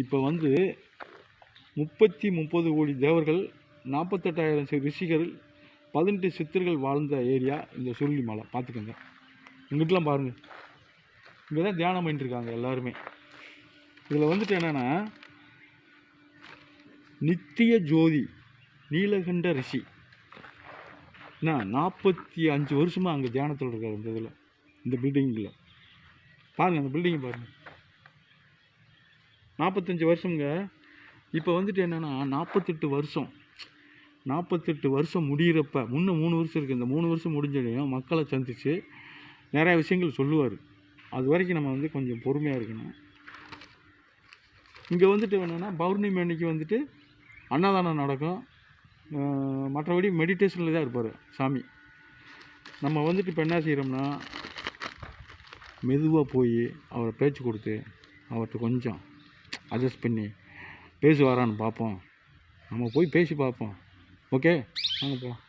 இப்போ வந்து முப்பத்தி முப்பது கோடி தேவர்கள் நாற்பத்தெட்டாயிரம் ரிஷிகள் பதினெட்டு சித்தர்கள் வாழ்ந்த ஏரியா இந்த சுருளி மலை. பார்த்துக்கோங்க. இங்கிட்டலாம் பாருங்கள் இங்கே தான் தியானம் பண்ணிட்டுருக்காங்க எல்லாருமே. இதில் வந்துட்டு என்னென்னா நித்திய ஜோதி நீலகண்ட ரிஷி. என்ன நாற்பத்தி அஞ்சு வருஷமாக அங்கே தியானத்தில் இருக்கார் இந்த இதில். இந்த பில்டிங்கில் பாருங்கள் அந்த பில்டிங்கை பாருங்கள் நாற்பத்தஞ்சு வருஷங்க இப்போ வந்துட்டு என்னென்னா நாற்பத்தெட்டு வருஷம். நாற்பத்தெட்டு வருஷம் முடிகிறப்ப முன்ன மூணு வருஷம் இருக்குது இந்த மூணு வருஷம் முடிஞ்சதையும் மக்களை சந்தித்து நிறையா விஷயங்கள் சொல்லுவார். அது வரைக்கும் நம்ம வந்து கொஞ்சம் பொறுமையாக இருக்கணும். இங்கே வந்துட்டு என்னென்னா பௌர்ணமி அன்னைக்கு வந்துட்டு அன்னதானம் நடக்கும். மற்றபடி மெடிடேஷனில் தான் இருப்பார் சாமி. நம்ம வந்துட்டு இப்போ என்ன செய்கிறோம்னா மெதுவாக போய் அவரை பேச்சு கொடுத்து அவர்கிட்ட கொஞ்சம் அட்ஜஸ்ட் பண்ணி பேசுவாரான்னு பார்ப்போம் நம்ம போய் பேசி பார்ப்போம் ஓகே வாங்க போகலாம்